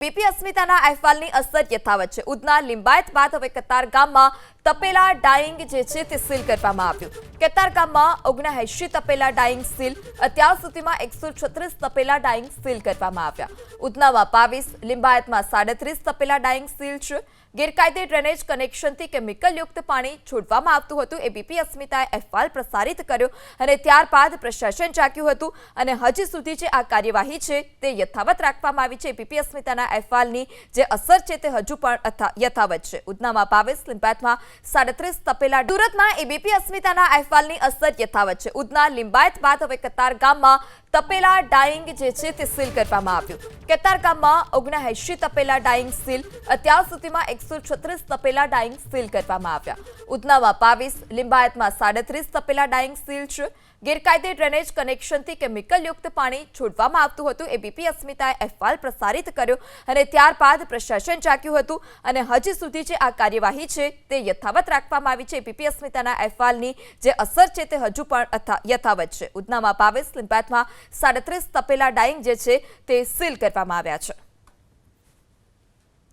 PP અસ્મિતાના અહેવાલની અસર યથાવત છે. ઉધના લિંબાયત બાદ હવે કતાર ગામમાં તપેલા ડાઈંગ જે છે તે સીલ કરવામાં આવ્યું. કતાર ગામમાં ઓગણએંશી તપેલા ડાઈંગ સીલ, અત્યાર સુધીમાં એકસો છત્રીસ તપેલા ડાઈંગ સીલ કરવામાં આવ્યા. ઉધનામાં બાવીસ, લિંબાયતમાં સાડત્રીસ તપેલા ડાઈંગ સીલ છે. ગેરકાયદે ડ્રેનેજ કનેક્શનથી કેમિકલયુક્ત પાણી છોડવામાં આવતું હતું, એ બીપી અસ્મિતાએ અહેવાલ પ્રસારિત કર્યો અને ત્યારબાદ પ્રશાસન જાગ્યું હતું અને હજી સુધી જે આ કાર્યવાહી છે તે યથાવત રાખવામાં આવી છે. બીપી અસ્મિતાના અહેવાલની જે અસર છે તે હજુ પણ યથાવત છે. ઉધનામાં બાવીસ, લિંબાયતમાં સાડત્રીસ તપેલા સુરતમાં એબીપી અસ્મિતાના અહેવાલની અસર યથાવત છે. ઉધના લિંબાયત બાદ હવે કતાર ગામમાં તપેલા ડાઈંગ જે છે તે સીલ કરવામાં આવ્યું. કતાર ગામમાં ઓગણએંશી તપેલા ડાઈંગ સીલ, અત્યાર સુધીમાં એકસો છત્રીસ તપેલા ડાઈંગ સીલ કરવામાં આવ્યા. ઉધનામાં બાવીસ, લિંબાયતમાં સાડત્રીસ તપેલા ડાઈંગ સીલ છે. ગેરકાયદે ડ્રેનેજ કનેક્શનથી કેમિકલયુક્ત પાણી છોડવામાં આવતું હતું, એ બીપી અસ્મિતાએ અહેવાલ પ્રસારિત કર્યો અને ત્યારબાદ પ્રશાસન જાગ્યું હતું અને હજી સુધી જે આ કાર્યવાહી છે તે યથાવત રાખવામાં આવી છે. બીપી અસ્મિતાના અહેવાલની જે અસર છે તે હજુ પણ યથાવત છે. ઉધનામાં બાવીસ, લિંબાયતમાં સાડત્રીસ તપેલા ડાઈંગ જે છે તે સીલ કરવામાં આવ્યા છે.